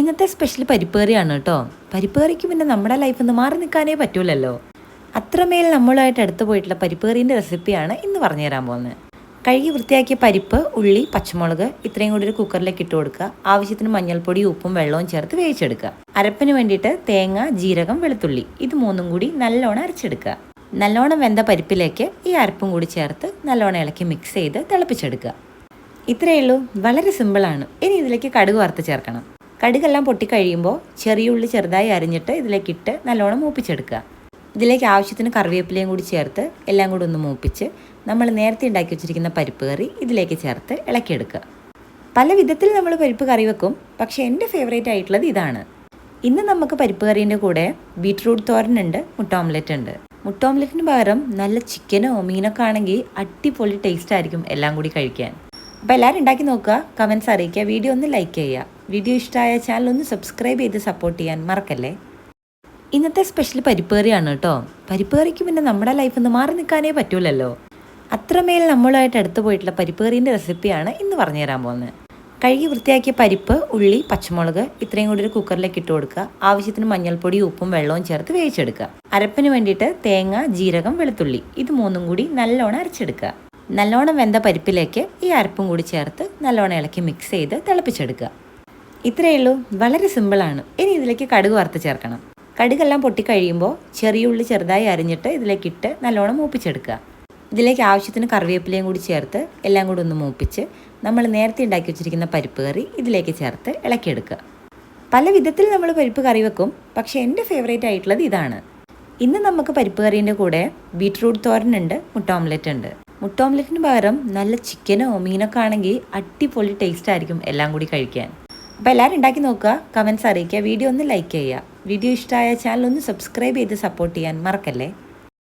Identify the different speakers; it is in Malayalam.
Speaker 1: ഇന്നത്തെ സ്പെഷ്യൽ പരിപ്പേറിയാണ് കേട്ടോ. പരിപ്പേറിക്ക് പിന്നെ നമ്മുടെ ലൈഫിൽ നിന്ന് മാറി നിൽക്കാനേ പറ്റൂലല്ലോ. അത്രമേൽ നമ്മളായിട്ട് അടുത്ത് പോയിട്ടുള്ള പരിപ്പേറിന്റെ റെസിപ്പിയാണ് ഇന്ന് പറഞ്ഞു തരാൻ പോകുന്നത്. കഴുകി വൃത്തിയാക്കിയ പരിപ്പ് ഉള്ളി പച്ചമുളക് ഇത്രയും കൂടി ഒരു കുക്കറിലേക്ക് ഇട്ട് കൊടുക്കുക. ആവശ്യത്തിന് മഞ്ഞൾപ്പൊടി ഉപ്പും വെള്ളവും ചേർത്ത് വേവിച്ചെടുക്കുക. അരപ്പിന് വേണ്ടിയിട്ട് തേങ്ങ ജീരകം വെളുത്തുള്ളി. ഇത് മൂന്നും കൂടി നല്ലോണം അരച്ചെടുക്കുക. നല്ലോണം വെന്ത പരിപ്പിലേക്ക് ഈ അരപ്പും കൂടി ചേർത്ത് നല്ലോണം ഇളക്കി മിക്സ് ചെയ്ത് തിളപ്പിച്ചെടുക്കുക. ഇത്രയേ ഉള്ളൂ. വളരെ സിമ്പിളാണ് ഇനി ഇതിലേക്ക് കടുക് വറുത്ത് ചേർക്കണം. കടുകെല്ലാം പൊട്ടിക്കഴിയുമ്പോൾ ചെറിയ ഉള്ളി ചെറുതായി അരിഞ്ഞിട്ട് ഇതിലേക്ക് ഇട്ട് നല്ലോണം മൂപ്പിച്ചെടുക്കുക. ഇതിലേക്ക് ആവശ്യത്തിന് കറിവേപ്പിലയും കൂടി ചേർത്ത് എല്ലാം കൂടി ഒന്ന് മൂപ്പിച്ച് നമ്മൾ നേരത്തെ ഉണ്ടാക്കി വെച്ചിരിക്കുന്ന പരിപ്പ് കറി ഇതിലേക്ക് ചേർത്ത് ഇളക്കിയെടുക്കുക. പല വിധത്തിൽ നമ്മൾ പരിപ്പ് കറി വെക്കും പക്ഷേ എന്റെ ഫേവറേറ്റ് ആയിട്ടുള്ളത് ഇതാണ്. ഇന്ന് നമുക്ക് പരിപ്പ് കറീന്റെ കൂടെ ബീട്രൂട്ട് തോരനുണ്ട് മുട്ട ഓംലെറ്റ് ഉണ്ട്. മുട്ട ഓംലെറ്റിന് പകരം നല്ല ചിക്കനോ മീനൊക്കെ ആണെങ്കിൽ അടിപൊളി ടേസ്റ്റ് ആയിരിക്കും എല്ലാം കൂടി കഴിക്കാൻ. അപ്പോൾ എല്ലാവരും ഉണ്ടാക്കി നോക്കുക കമൻസ് അറിയിക്കുക വീഡിയോ ഒന്ന് ലൈക്ക് ചെയ്യുക. വീഡിയോ ഇഷ്ടമായ ചാനൽ ഒന്ന് സബ്സ്ക്രൈബ് ചെയ്ത് സപ്പോർട്ട് ചെയ്യാൻ മറക്കല്ലേ? ഇന്നത്തെ സ്പെഷ്യൽ പരിപ്പേറിയാണ് കേട്ടോ. പരിപ്പേറിക്ക് പിന്നെ നമ്മുടെ ലൈഫിൽ നിന്ന് മാറി നിൽക്കാനേ പറ്റൂലല്ലോ. അത്രമേൽ നമ്മളായിട്ട് അടുത്ത് പോയിട്ടുള്ള പരിപ്പേറിന്റെ റെസിപ്പിയാണ് ഇന്ന് പറഞ്ഞു തരാൻ പോകുന്നത്. കഴുകി വൃത്തിയാക്കിയ പരിപ്പ് ഉള്ളി പച്ചമുളക് ഇത്രയും കൂടി ഒരു കുക്കറിലേക്ക് ഇട്ട് കൊടുക്കുക. ആവശ്യത്തിന് മഞ്ഞൾപ്പൊടി ഉപ്പും വെള്ളവും ചേർത്ത് വേവിച്ചെടുക്കുക. അരപ്പിന് വേണ്ടിയിട്ട് തേങ്ങ ജീരകം വെളുത്തുള്ളി ഇത് മൂന്നും കൂടി നല്ലോണം അരച്ചെടുക്കുക. നല്ലോണം വെന്ത പരിപ്പിലേക്ക് ഈ അരപ്പും കൂടി ചേർത്ത് നല്ലോണം ഇളക്കി മിക്സ് ചെയ്ത് തിളപ്പിച്ചെടുക്കുക. ഇത്രയേ ഉള്ളൂ. വളരെ സിമ്പിളാണ് ഇനി ഇതിലേക്ക് കടുക് വറുത്ത് ചേർക്കണം. കടുകെല്ലാം പൊട്ടിക്കഴിയുമ്പോൾ ചെറിയ ഉള്ളി ചെറുതായി അരിഞ്ഞിട്ട് ഇതിലേക്ക് ഇട്ട് നല്ലോണം മൂപ്പിച്ചെടുക്കുക. ഇതിലേക്ക് ആവശ്യത്തിന് കറിവേപ്പിലയും കൂടി ചേർത്ത് എല്ലാം കൂടി ഒന്ന് മൂപ്പിച്ച് നമ്മൾ നേരത്തെ ഉണ്ടാക്കി വെച്ചിരിക്കുന്ന പരിപ്പ് കറി ഇതിലേക്ക് ചേർത്ത് ഇളക്കിയെടുക്കുക. പല വിധത്തിൽ നമ്മൾ പരിപ്പ് കറി വെക്കും. പക്ഷേ എന്റെ ഫേവറേറ്റ് ആയിട്ടുള്ളത് ഇതാണ്. ഇന്ന് നമുക്ക് പരിപ്പ് കറീന്റെ കൂടെ ബീട്രൂട്ട് തോരനുണ്ട് മുട്ട ഓംലെറ്റ് ഉണ്ട്. മുട്ട ഓംലെറ്റിന് പകരം നല്ല ചിക്കനോ മീനൊക്കെ ആണെങ്കിൽ അടിപൊളി ടേസ്റ്റ് ആയിരിക്കും എല്ലാം കൂടി കഴിക്കാൻ. അപ്പോൾ എല്ലാവരും ഉണ്ടാക്കി നോക്കുക കമൻസ് അറിയിക്കുക വീഡിയോ ഒന്ന് ലൈക്ക് ചെയ്യുക. വീഡിയോ ഇഷ്ടമായ ചാനൽ ഒന്ന് സബ്സ്ക്രൈബ് ചെയ്ത് സപ്പോർട്ട് ചെയ്യാൻ മറക്കല്ലേ?